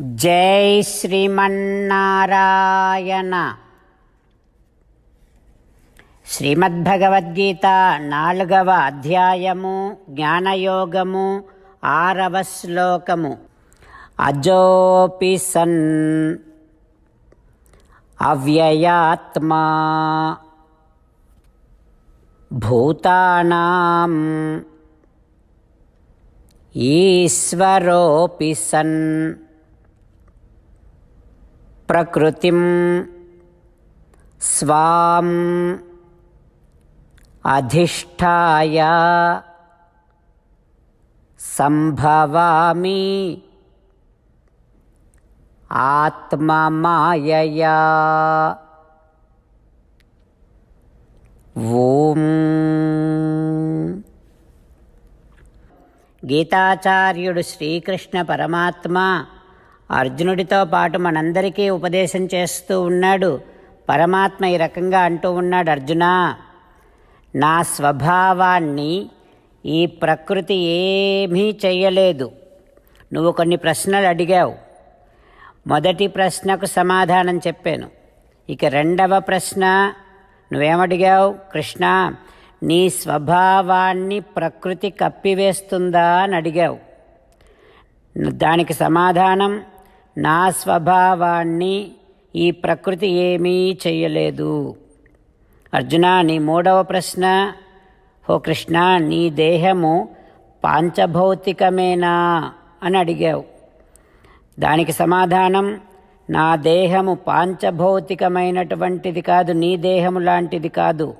జై శ్రీమన్నారాయణ. శ్రీమద్భగవద్గీత నాలుగవ అధ్యాయము జ్ఞానయోగము ఆరవ శ్లోకము. అజోపి సన్ అవ్యయాత్మా భూతానాం ఈశ్వరోపి సన్ ప్రకృతిం స్వాం అధిష్టాయ సంభవామి ఆత్మమాయయా ఓం. గీతాచార్యుడు శ్రీకృష్ణ పరమాత్మ అర్జునుడితో పాటు మనందరికీ ఉపదేశం చేస్తూ ఉన్నాడు. పరమాత్మ ఈ రకంగా అంటూ ఉన్నాడు అర్జున నా స్వభావాన్ని ఈ ప్రకృతి ఏమీ చెయ్యలేదు. నువ్వు కొన్ని ప్రశ్నలు అడిగావు. మొదటి ప్రశ్నకు సమాధానం చెప్పాను. ఇక రెండవ ప్రశ్న నువ్వేమడిగావు? కృష్ణ నీ స్వభావాన్ని ప్రకృతి కప్పివేస్తుందా అని అడిగావు. దానికి సమాధానం నా స్వభావాన్ని ఈ ప్రకృతి ఏమీ చేయలేదు అర్జున నీ మూడవ ప్రశ్న. ఓ కృష్ణ నీ దేహము పాంచభౌతికమేనా అని అడిగావు. దానికి సమాధానం నా దేహము పాంచభౌతికమైనటువంటిది కాదు నీ దేహము లాంటిది కాదు.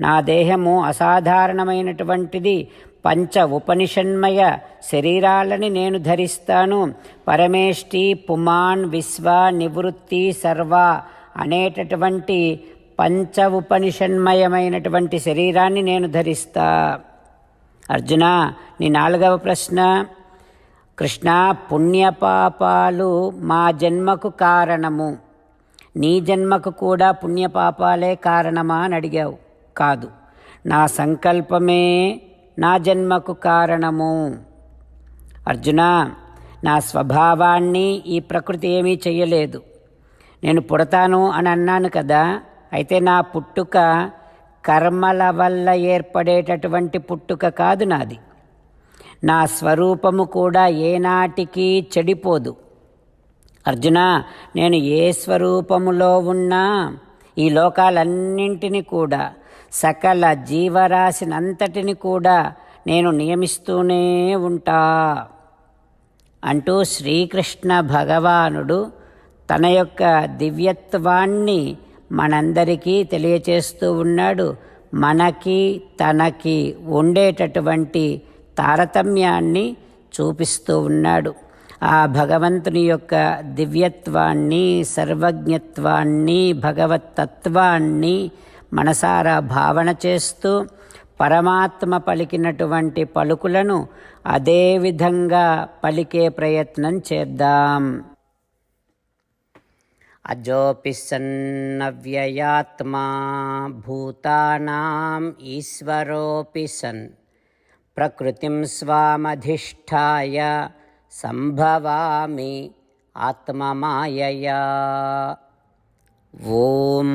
నా దేహము అసాధారణమైనటువంటిది. పంచ ఉపనిషన్మయ శరీరాలని నేను ధరిస్తాను. పరమేష్టి పుమాన్ విశ్వ నివృత్తి సర్వ అనేటటువంటి పంచ ఉపనిషన్మయమైనటువంటి శరీరాన్ని నేను ధరిస్తా. అర్జున నీ నాలుగవ ప్రశ్న. కృష్ణ పుణ్యపాపాలు మా జన్మకు కారణము. నీ జన్మకు కూడా పుణ్యపాపాలే కారణమా అని అడిగావు. కాదు. నా సంకల్పమే నా జన్మకు కారణము. అర్జున నా స్వభావాన్ని ఈ ప్రకృతి ఏమీ చేయలేదు నేను పుడతాను అని అన్నాను కదా అయితే నా పుట్టుక కర్మల వల్ల ఏర్పడేటటువంటి పుట్టుక కాదు నాది. నా స్వరూపము కూడా ఏనాటికి చెడిపోదు. అర్జున నేను ఏ స్వరూపములో ఉన్నా ఈ లోకాలన్నింటినీ కూడా సకల జీవరాశినంతటిని కూడా నేను నియమిస్తూనే ఉంటా. అంటూ శ్రీకృష్ణ భగవానుడు తన యొక్క దివ్యత్వాన్ని మనందరికీ తెలియచేస్తూ ఉన్నాడు. మనకి తనకి ఉండేటటువంటి తారతమ్యాన్ని చూపిస్తూ ఉన్నాడు. ఆ భగవంతుని యొక్క దివ్యత్వాన్ని సర్వజ్ఞత్వాన్ని భగవత్తత్వాన్ని మనసారా భావన చేస్తూ పరమాత్మ పలికినటువంటి పలుకులను అదే విధంగా పలికే ప్రయత్నం చేద్దాం. అజోపి సన్నవ్యయాత్మా భూతానాం ఈశ్వరోపి సన్. ప్రకృతిం స్వామధిష్టాయ సంభవామి ఆత్మమాయయా. ఓం.